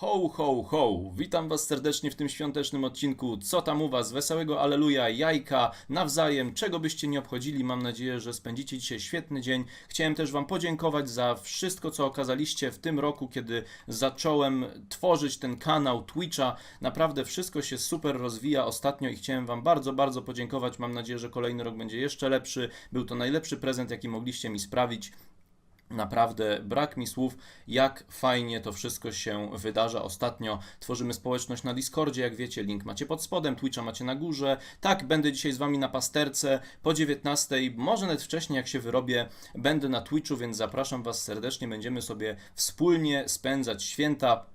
Ho, ho, ho! Witam Was serdecznie w tym świątecznym odcinku. Co tam u Was? Wesołego aleluja, jajka, nawzajem, czego byście nie obchodzili. Mam nadzieję, że spędzicie dzisiaj świetny dzień. Chciałem też Wam podziękować za wszystko, co okazaliście w tym roku, kiedy zacząłem tworzyć ten kanał Twitcha. Naprawdę wszystko się super rozwija ostatnio i chciałem Wam bardzo, bardzo podziękować. Mam nadzieję, że kolejny rok będzie jeszcze lepszy. Był to najlepszy prezent, jaki mogliście mi sprawić. Naprawdę brak mi słów, jak fajnie to wszystko się wydarza ostatnio. Tworzymy społeczność na Discordzie, jak wiecie, link macie pod spodem, Twitcha macie na górze. Tak, będę dzisiaj z wami na pasterce po 19, może nawet wcześniej, jak się wyrobię, będę na Twitchu, więc zapraszam was serdecznie. Będziemy sobie wspólnie spędzać święta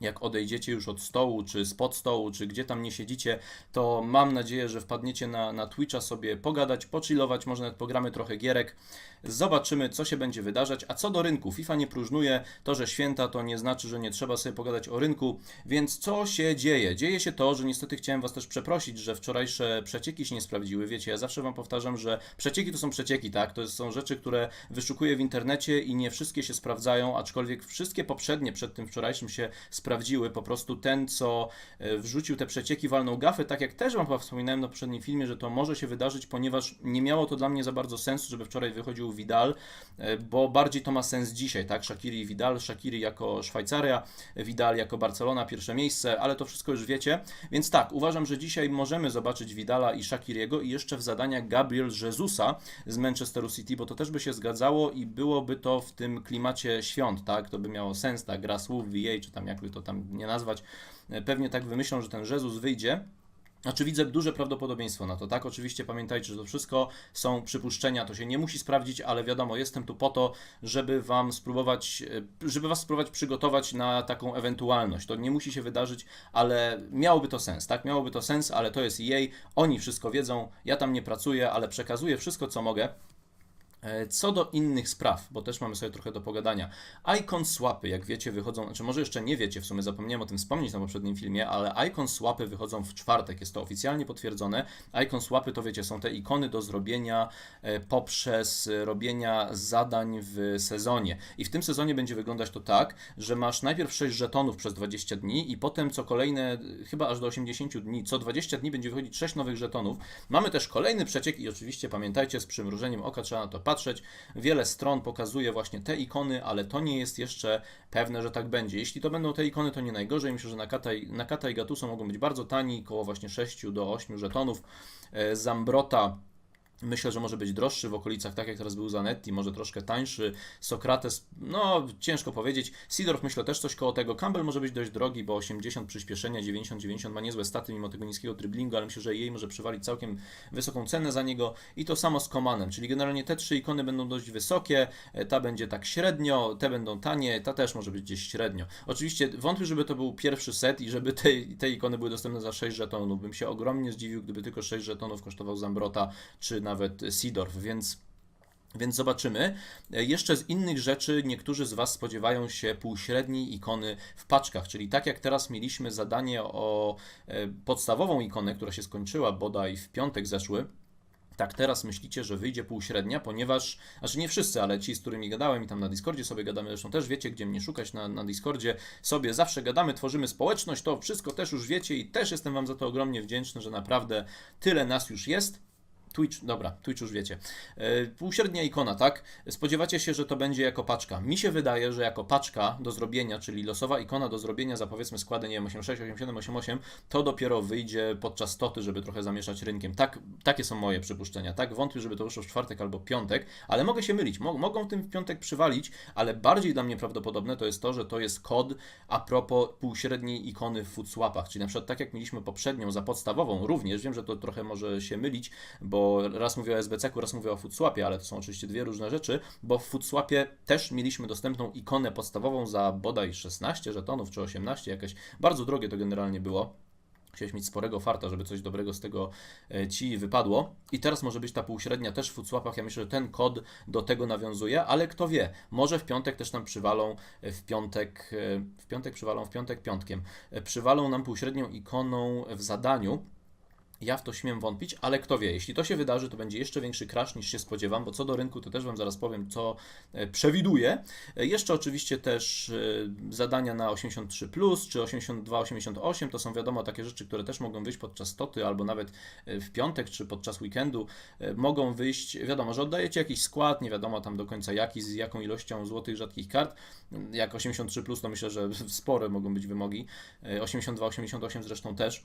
jak odejdziecie już od stołu, czy spod stołu, czy gdzie tam nie siedzicie, to mam nadzieję, że wpadniecie na, na Twitcha sobie pogadać, pochillować, może nawet pogramy trochę gierek. Zobaczymy, co się będzie wydarzać. A co do rynku, FIFA nie próżnuje. To, że święta, to nie znaczy, że nie trzeba sobie pogadać o rynku. Więc co się dzieje? Dzieje się to, że niestety chciałem Was też przeprosić, że wczorajsze przecieki się nie sprawdziły. Wiecie, ja zawsze Wam powtarzam, że przecieki to są przecieki, tak? To są rzeczy, które wyszukuję w internecie i nie wszystkie się sprawdzają, aczkolwiek wszystkie poprzednie przed tym wczorajszym się sprawdziły. Po prostu ten, co e, wrzucił te przecieki, walnął gafę, tak jak też Wam chyba wspominałem na poprzednim filmie, że to może się wydarzyć, ponieważ nie miało to dla mnie za bardzo sensu, żeby wczoraj wychodził Vidal, e, bo bardziej to ma sens dzisiaj, tak? Shakiri i Vidal, Shakiri jako Szwajcaria, Vidal jako Barcelona, pierwsze miejsce, ale to wszystko już wiecie. Więc tak, uważam, że dzisiaj możemy zobaczyć Vidala i Shakiriego i jeszcze w zadaniach Gabriel Jezusa z Manchesteru City, bo to też by się zgadzało i byłoby to w tym klimacie świąt, tak? To by miało sens, tak? Gra słów, VA, czy tam jakby to tam nie nazwać. E, Pewnie tak wymyślą, że ten Jezus wyjdzie. Znaczy widzę duże prawdopodobieństwo na to, tak? Oczywiście pamiętajcie, że to wszystko są przypuszczenia, to się nie musi sprawdzić, ale wiadomo, jestem tu po to, żeby wam spróbować, e, żeby was spróbować przygotować na taką ewentualność. To nie musi się wydarzyć, ale miałoby to sens, tak? Miałoby to sens, ale to jest EA, oni wszystko wiedzą, ja tam nie pracuję, ale przekazuję wszystko, co mogę. E, Co do innych spraw, bo też mamy sobie trochę do pogadania. Icon swapy, jak wiecie, wychodzą, znaczy może jeszcze nie wiecie, w sumie zapomniałem o tym wspomnieć na poprzednim filmie, ale icon swapy wychodzą w czwartek, jest to oficjalnie potwierdzone. Icon swapy to wiecie, są te ikony do zrobienia e, poprzez robienia zadań w sezonie. I w tym sezonie będzie wyglądać to tak, że masz najpierw 6 żetonów przez 20 dni i potem co kolejne, chyba aż do 80 dni, co 20 dni będzie wychodzić 6 nowych żetonów. Mamy też kolejny przeciek i oczywiście pamiętajcie, z przymrużeniem oka trzeba na to patrzeć. Wiele stron pokazuje właśnie te ikony, ale to nie jest jeszcze pewne, że tak będzie. Jeśli to będą te ikony, to nie najgorzej. Myślę, że na Kata na i Gatuso mogą być bardzo tani, koło właśnie 6 do 8 żetonów. E, Zambrota Myślę, że może być droższy w okolicach, tak jak teraz był Zanetti, może troszkę tańszy. Sokrates, no ciężko powiedzieć. Sidorf myślę też coś koło tego. Campbell może być dość drogi, bo 80 przyspieszenia, 90-90 ma niezłe staty mimo tego niskiego driblingu, ale myślę, że jej może przywalić całkiem wysoką cenę za niego. I to samo z Komanem, czyli generalnie te trzy ikony będą dość wysokie, e, ta będzie tak średnio, te będą tanie, ta też może być gdzieś średnio. Oczywiście wątpię, żeby to był pierwszy set i żeby te, te ikony były dostępne za 6 żetonów. Bym się ogromnie zdziwił, gdyby tylko 6 żetonów kosztował Zambrota, czy nawet Sidorf, więc więc zobaczymy. E, Jeszcze z innych rzeczy niektórzy z Was spodziewają się półśredniej ikony w paczkach, czyli tak jak teraz mieliśmy zadanie o e, podstawową ikonę, która się skończyła bodaj w piątek zeszły. Tak teraz myślicie, że wyjdzie półśrednia, ponieważ, znaczy nie wszyscy, ale ci, z którymi gadałem i tam na Discordzie sobie gadamy, zresztą też wiecie, gdzie mnie szukać na, na Discordzie, sobie zawsze gadamy, tworzymy społeczność, to wszystko też już wiecie i też jestem Wam za to ogromnie wdzięczny, że naprawdę tyle nas już jest. Twitch, dobra, Twitch już wiecie. E, Półśrednia ikona, tak? Spodziewacie się, że to będzie jako paczka. Mi się wydaje, że jako paczka do zrobienia, czyli losowa ikona do zrobienia za powiedzmy składy, nie wiem, 86, 87, 88, to dopiero wyjdzie podczas toty, żeby trochę zamieszać rynkiem. Tak, takie są moje przypuszczenia, tak? Wątpię, żeby to wyszło w czwartek albo piątek, ale mogę się mylić. Mo- mogą tym w piątek przywalić, ale bardziej dla mnie prawdopodobne to jest to, że to jest kod a propos półśredniej ikony w foodswapach, czyli na przykład tak jak mieliśmy poprzednią za podstawową, również wiem, że to trochę może się mylić, bo raz mówię o SBC-ku, raz mówię o Foodswapie, ale to są oczywiście dwie różne rzeczy, bo w Foodswapie też mieliśmy dostępną ikonę podstawową za bodaj 16 żetonów czy 18, jakieś bardzo drogie to generalnie było. Chciałeś mieć sporego farta, żeby coś dobrego z tego e, ci wypadło. I teraz może być ta półśrednia też w Foodswapach. Ja myślę, że ten kod do tego nawiązuje, ale kto wie, może w piątek też nam przywalą e, w piątek, e, w piątek przywalą, w piątek piątkiem. Przywalą nam półśrednią ikoną w zadaniu. Ja w to śmiem wątpić, ale kto wie, jeśli to się wydarzy, to będzie jeszcze większy crash niż się spodziewam, bo co do rynku, to też Wam zaraz powiem, co e, przewiduję. E, Jeszcze oczywiście też e, zadania na 83 czy 82, 88 to są wiadomo takie rzeczy, które też mogą wyjść podczas toty albo nawet w piątek czy podczas weekendu. Mogą wyjść, wiadomo, że oddajecie jakiś skład, nie wiadomo tam do końca jaki, z jaką ilością złotych rzadkich kart. Jak 83 to myślę, że spore mogą być wymogi. E, 82, 88 zresztą też.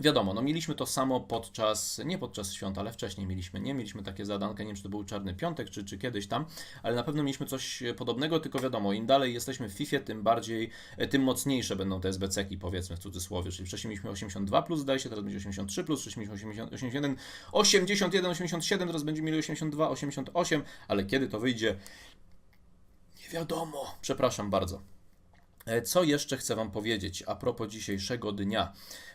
Wiadomo, no mieliśmy to samo podczas, nie podczas świąt, ale wcześniej mieliśmy, nie? Mieliśmy takie zadankę, nie wiem czy to był Czarny Piątek, czy, czy kiedyś tam, ale na pewno mieliśmy coś podobnego, tylko wiadomo, im dalej jesteśmy w FIFA, tym bardziej, e, tym mocniejsze będą te SBC-ki, powiedzmy w cudzysłowie, czyli wcześniej mieliśmy 82+, plus, zdaje się, teraz będzie 83+, plus, wcześniej mieliśmy 80, 81, 81, 87, teraz będziemy mieli 82, 88, ale kiedy to wyjdzie, nie wiadomo. Przepraszam bardzo. E, Co jeszcze chcę Wam powiedzieć a propos dzisiejszego dnia?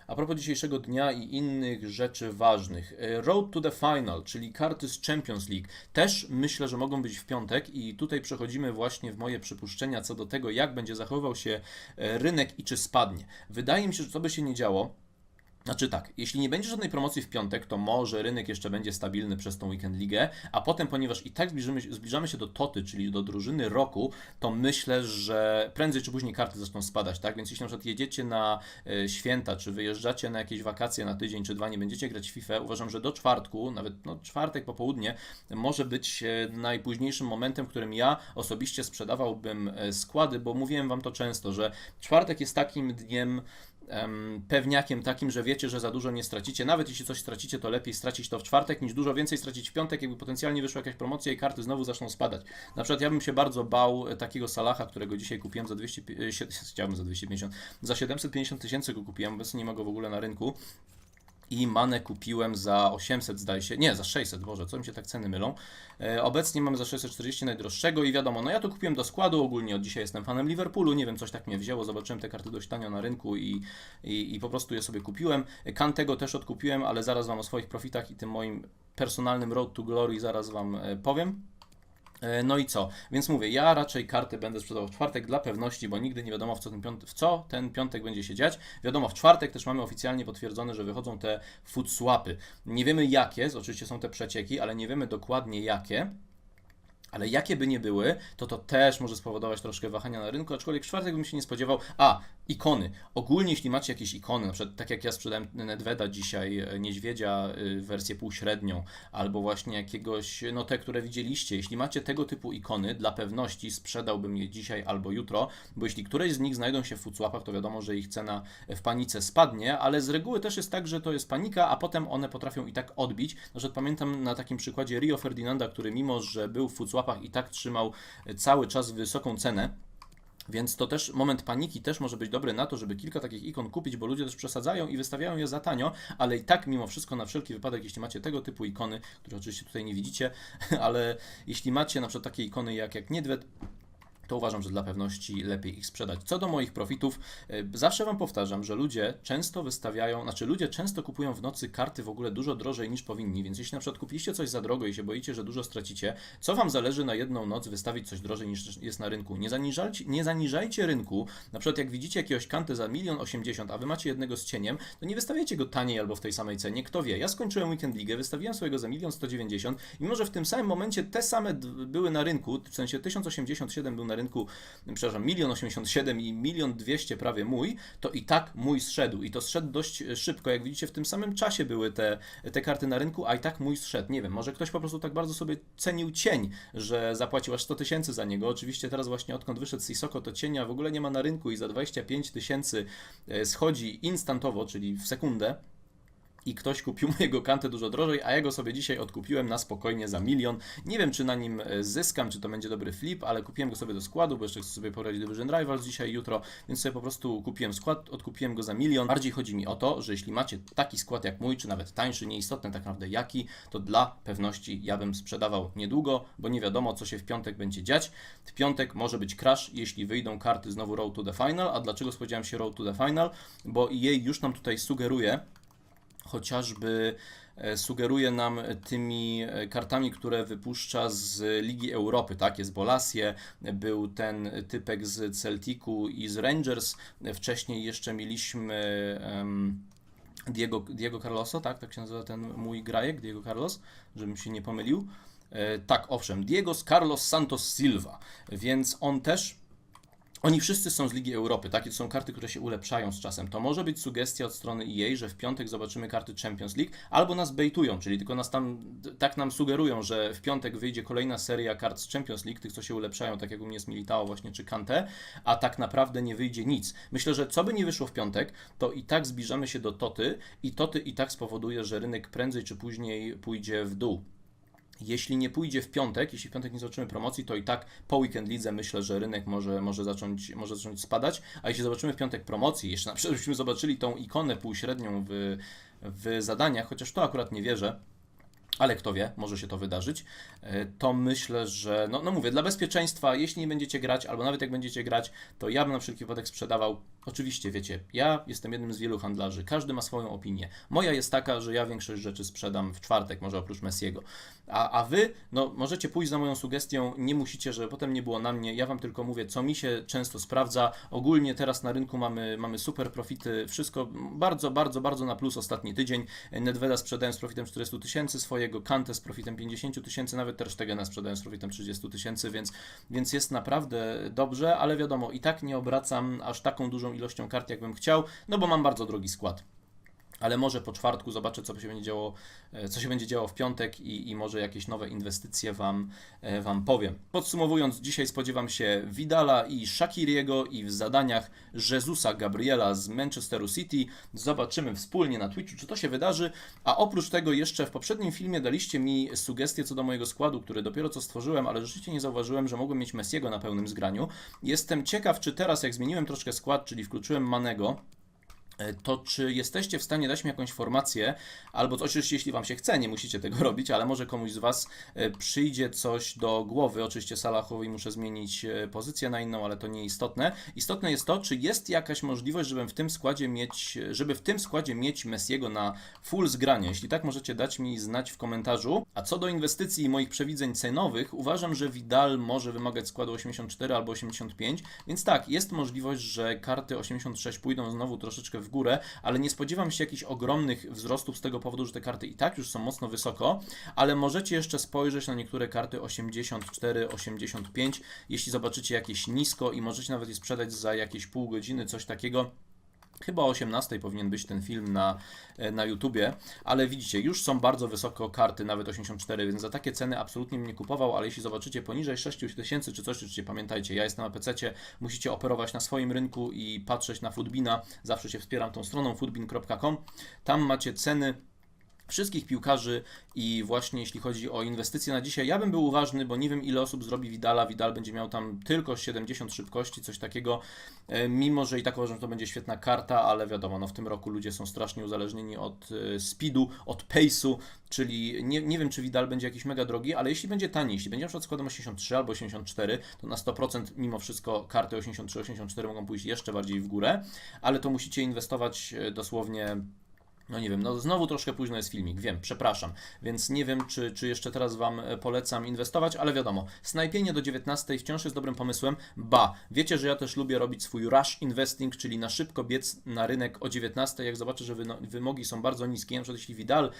A propos dzisiejszego dnia i innych rzeczy ważnych. E, Road to the Final, czyli karty z Champions League, też myślę, że mogą być w piątek i tutaj przechodzimy właśnie w moje przypuszczenia co do tego, jak będzie zachowywał się e, rynek i czy spadnie. Wydaje mi się, że co by się nie działo, znaczy tak, jeśli nie będzie żadnej promocji w piątek, to może rynek jeszcze będzie stabilny przez tą weekend ligę, a potem, ponieważ i tak zbliżamy się do Toty, czyli do drużyny roku, to myślę, że prędzej czy później karty zaczną spadać, tak? Więc jeśli na przykład jedziecie na e, święta, czy wyjeżdżacie na jakieś wakacje na tydzień czy dwa, nie będziecie grać w FIFA, uważam, że do czwartku, nawet no, czwartek popołudnie, może być e, najpóźniejszym momentem, w którym ja osobiście sprzedawałbym e, składy, bo mówiłem Wam to często, że czwartek jest takim dniem, em, pewniakiem takim, że wiecie, że za dużo nie stracicie. Nawet jeśli coś stracicie, to lepiej stracić to w czwartek, niż dużo więcej stracić w piątek, jakby potencjalnie wyszła jakaś promocja i karty znowu zaczną spadać. Na przykład ja bym się bardzo bał e, takiego Salaha, którego dzisiaj kupiłem za 200, e, chciałbym za 250, za 750 tysięcy go kupiłem, obecnie nie ma go w ogóle na rynku. I Manę kupiłem za 800, zdaje się. Nie, za 600, Boże, co mi się tak ceny mylą. E, obecnie mamy za 640 najdroższego i wiadomo, no ja to kupiłem do składu. Ogólnie od dzisiaj jestem fanem Liverpoolu. Nie wiem, coś tak mnie wzięło. Zobaczyłem te karty dość tanio na rynku i, i, i po prostu je sobie kupiłem. Kantego też odkupiłem, ale zaraz Wam o swoich profitach i tym moim personalnym Road to Glory zaraz Wam e, powiem. E, No i co? Więc mówię, ja raczej karty będę sprzedawał w czwartek dla pewności, bo nigdy nie wiadomo w co ten piątek, w co ten piątek będzie się dziać. Wiadomo, w czwartek też mamy oficjalnie potwierdzone, że wychodzą te food swapy. Nie wiemy jakie, oczywiście są te przecieki, ale nie wiemy dokładnie jakie. Ale jakie by nie były, to to też może spowodować troszkę wahania na rynku, aczkolwiek w czwartek bym się nie spodziewał. A, ikony. Ogólnie, jeśli macie jakieś ikony, na przykład tak jak ja sprzedałem Nedveda dzisiaj, e, niedźwiedzia, y, wersję półśrednią, albo właśnie jakiegoś, no te, które widzieliście. Jeśli macie tego typu ikony, dla pewności sprzedałbym je dzisiaj albo jutro, bo jeśli któreś z nich znajdą się w futsłapach, to wiadomo, że ich cena w panice spadnie, ale z reguły też jest tak, że to jest panika, a potem one potrafią i tak odbić. Na przykład pamiętam na takim przykładzie Rio Ferdinanda, który mimo, że był w futsłapach i tak trzymał cały czas wysoką cenę, więc to też moment paniki też może być dobry na to, żeby kilka takich ikon kupić, bo ludzie też przesadzają i wystawiają je za tanio, ale i tak mimo wszystko na wszelki wypadek, jeśli macie tego typu ikony, które oczywiście tutaj nie widzicie, ale jeśli macie na przykład takie ikony jak, jak Niedwed, to uważam, że dla pewności lepiej ich sprzedać. Co do moich profitów, y, zawsze Wam powtarzam, że ludzie często wystawiają, znaczy ludzie często kupują w nocy karty w ogóle dużo drożej niż powinni, więc jeśli na przykład kupiliście coś za drogo i się boicie, że dużo stracicie, co Wam zależy na jedną noc wystawić coś drożej niż jest na rynku? Nie zaniżajcie, nie zaniżajcie rynku, na przykład jak widzicie jakiegoś kantę za milion osiemdziesiąt, a Wy macie jednego z cieniem, to nie wystawiajcie go taniej albo w tej samej cenie, kto wie. Ja skończyłem Weekend Ligę, wystawiłem swojego za milion sto dziewięćdziesiąt, mimo że w tym samym momencie te same były na rynku, w sensie 1087 był na rynku przepraszam, milion 87 i milion 200 prawie mój, to i tak mój zszedł. I to zszedł dość szybko. Jak widzicie, w tym samym czasie były te, te karty na rynku, a i tak mój zszedł. Nie wiem, może ktoś po prostu tak bardzo sobie cenił cień, że zapłacił aż 100 tysięcy za niego. Oczywiście teraz właśnie odkąd wyszedł Sisoko, to cienia w ogóle nie ma na rynku i za 25 tysięcy e, schodzi instantowo, czyli w sekundę i ktoś kupił mojego kantę dużo drożej, a ja go sobie dzisiaj odkupiłem na spokojnie za milion. Nie wiem, czy na nim e, zyskam, czy to będzie dobry flip, ale kupiłem go sobie do składu, bo jeszcze chcę sobie poradzić Division Rivals dzisiaj, jutro, więc sobie po prostu kupiłem skład, odkupiłem go za milion. Bardziej chodzi mi o to, że jeśli macie taki skład jak mój, czy nawet tańszy, nieistotne tak naprawdę jaki, to dla pewności ja bym sprzedawał niedługo, bo nie wiadomo, co się w piątek będzie dziać. W piątek może być crash, jeśli wyjdą karty znowu Road to the Final, a dlaczego spodziewałem się Road to the Final? Bo jej już nam tutaj sugeruje, chociażby e, sugeruje nam tymi e, kartami, które wypuszcza z Ligi Europy, tak? Jest Bolasie, był ten typek z Celticu i z Rangers, wcześniej jeszcze mieliśmy em, Diego, Diego Carloso, tak? Tak się nazywa ten mój grajek, Diego Carlos, żebym się nie pomylił. E, tak, owszem, Diego Carlos Santos Silva, więc on też oni wszyscy są z Ligi Europy, takie są karty, które się ulepszają z czasem. To może być sugestia od strony EA, że w piątek zobaczymy karty Champions League, albo nas bejtują, czyli tylko nas tam tak nam sugerują, że w piątek wyjdzie kolejna seria kart z Champions League, tych co się ulepszają, tak jak u mnie jest Militao właśnie czy Kante, a tak naprawdę nie wyjdzie nic. Myślę, że co by nie wyszło w piątek, to i tak zbliżamy się do Toty i Toty i tak spowoduje, że rynek prędzej czy później pójdzie w dół. Jeśli nie pójdzie w piątek, jeśli w piątek nie zobaczymy promocji, to i tak po weekend lidze myślę, że rynek może, może, zacząć, może zacząć spadać. A jeśli zobaczymy w piątek promocji, jeszcze na przykład byśmy zobaczyli tą ikonę półśrednią w, w zadaniach, chociaż to akurat nie wierzę, ale kto wie, może się to wydarzyć, e, to myślę, że, no, no mówię, dla bezpieczeństwa, jeśli nie będziecie grać, albo nawet jak będziecie grać, to ja bym na wszelki wypadek sprzedawał. Oczywiście, wiecie, ja jestem jednym z wielu handlarzy, każdy ma swoją opinię. Moja jest taka, że ja większość rzeczy sprzedam w czwartek, może oprócz Messiego. A, a wy, no, możecie pójść za moją sugestią, nie musicie, żeby potem nie było na mnie. Ja wam tylko mówię, co mi się często sprawdza. Ogólnie teraz na rynku mamy, mamy super profity, wszystko bardzo, bardzo, bardzo na plus ostatni tydzień. Nedveda sprzedałem z profitem 400 tysięcy swojego, Kante z profitem 50 tysięcy, nawet Ter Stegena sprzedałem z profitem 30 tysięcy, więc, więc jest naprawdę dobrze, ale wiadomo, i tak nie obracam aż taką dużą ilością kart, jakbym chciał, no bo mam bardzo drogi skład ale może po czwartku zobaczę, co się będzie działo, e, co się będzie działo w piątek i, i może jakieś nowe inwestycje wam, e, wam powiem. Podsumowując, dzisiaj spodziewam się Vidala i Shakiriego i w zadaniach Jezusa Gabriela z Manchesteru City. Zobaczymy wspólnie na Twitchu, czy to się wydarzy. A oprócz tego jeszcze w poprzednim filmie daliście mi sugestie co do mojego składu, który dopiero co stworzyłem, ale rzeczywiście nie zauważyłem, że mogłem mieć Messiego na pełnym zgraniu. Jestem ciekaw, czy teraz jak zmieniłem troszkę skład, czyli wkluczyłem Manego, to czy jesteście w stanie dać mi jakąś formację, albo oczywiście jeśli Wam się chce, nie musicie tego robić, ale może komuś z Was e, przyjdzie coś do głowy. Oczywiście Salahowi muszę zmienić e, pozycję na inną, ale to nieistotne. Istotne jest to, czy jest jakaś możliwość, żebym w tym składzie mieć, żeby w tym składzie mieć Messiego na full zgranie. Jeśli tak, możecie dać mi znać w komentarzu. A co do inwestycji i moich przewidzeń cenowych, uważam, że Vidal może wymagać składu 84 albo 85, więc tak, jest możliwość, że karty 86 pójdą znowu troszeczkę w w górę, ale nie spodziewam się jakichś ogromnych wzrostów z tego powodu, że te karty i tak już są mocno wysoko, ale możecie jeszcze spojrzeć na niektóre karty 84, 85, jeśli zobaczycie jakieś nisko i możecie nawet je sprzedać za jakieś pół godziny, coś takiego. Chyba o 18 powinien być ten film na, e, na YouTubie, ale widzicie, już są bardzo wysoko karty, nawet 84, więc za takie ceny absolutnie bym nie kupował, ale jeśli zobaczycie poniżej 6000 czy coś, oczywiście pamiętajcie, ja jestem na PC, musicie operować na swoim rynku i patrzeć na Foodbina, zawsze się wspieram tą stroną foodbin.com, tam macie ceny wszystkich piłkarzy i właśnie jeśli chodzi o inwestycje na dzisiaj, ja bym był uważny, bo nie wiem ile osób zrobi Vidala. Vidal będzie miał tam tylko 70 szybkości, coś takiego, e, mimo że i tak uważam, że to będzie świetna karta, ale wiadomo, no w tym roku ludzie są strasznie uzależnieni od e, speedu, od pace'u, czyli nie, nie wiem, czy Vidal będzie jakiś mega drogi, ale jeśli będzie tani, jeśli będzie na przykład składem 83 albo 84, to na 100% mimo wszystko karty 83-84 mogą pójść jeszcze bardziej w górę, ale to musicie inwestować e, dosłownie no nie wiem, no znowu troszkę późno jest filmik, wiem, przepraszam, więc nie wiem, czy, czy jeszcze teraz Wam e, polecam inwestować, ale wiadomo, snajpienie do 19 wciąż jest dobrym pomysłem, ba, wiecie, że ja też lubię robić swój rush investing, czyli na szybko biec na rynek o 19, jak zobaczę, że wymogi są bardzo niskie, na przykład jeśli Vidal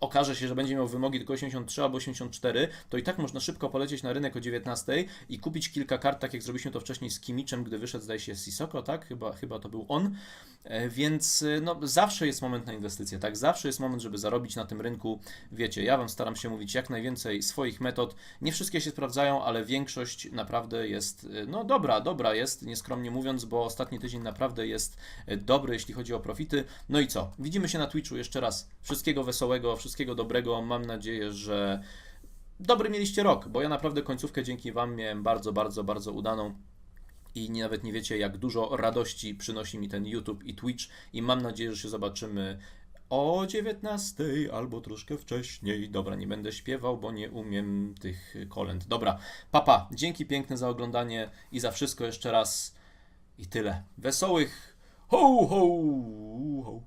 okaże się, że będzie miał wymogi tylko 83 albo 84, to i tak można szybko polecieć na rynek o 19 i kupić kilka kart, tak jak zrobiliśmy to wcześniej z Kimiczem, gdy wyszedł, zdaje się, Sisoko, tak? Chyba, chyba to był on. E, więc e, no, zawsze jest moment na inwestycje, tak? Zawsze jest moment, żeby zarobić na tym rynku. Wiecie, ja Wam staram się mówić jak najwięcej swoich metod. Nie wszystkie się sprawdzają, ale większość naprawdę jest, e, no dobra, dobra jest, nieskromnie mówiąc, bo ostatni tydzień naprawdę jest dobry, jeśli chodzi o profity. No i co? Widzimy się na Twitchu jeszcze raz. Wszystkiego wesołego, wszystkiego dobrego. Mam nadzieję, że dobry mieliście rok, bo ja naprawdę końcówkę dzięki Wam miałem bardzo, bardzo, bardzo udaną i nie, nawet nie wiecie, jak dużo radości przynosi mi ten YouTube i Twitch. I mam nadzieję, że się zobaczymy o 19 albo troszkę wcześniej. Dobra, nie będę śpiewał, bo nie umiem tych kolęd. Dobra, papa, dzięki piękne za oglądanie i za wszystko jeszcze raz. I tyle. Wesołych ho, ho, ho.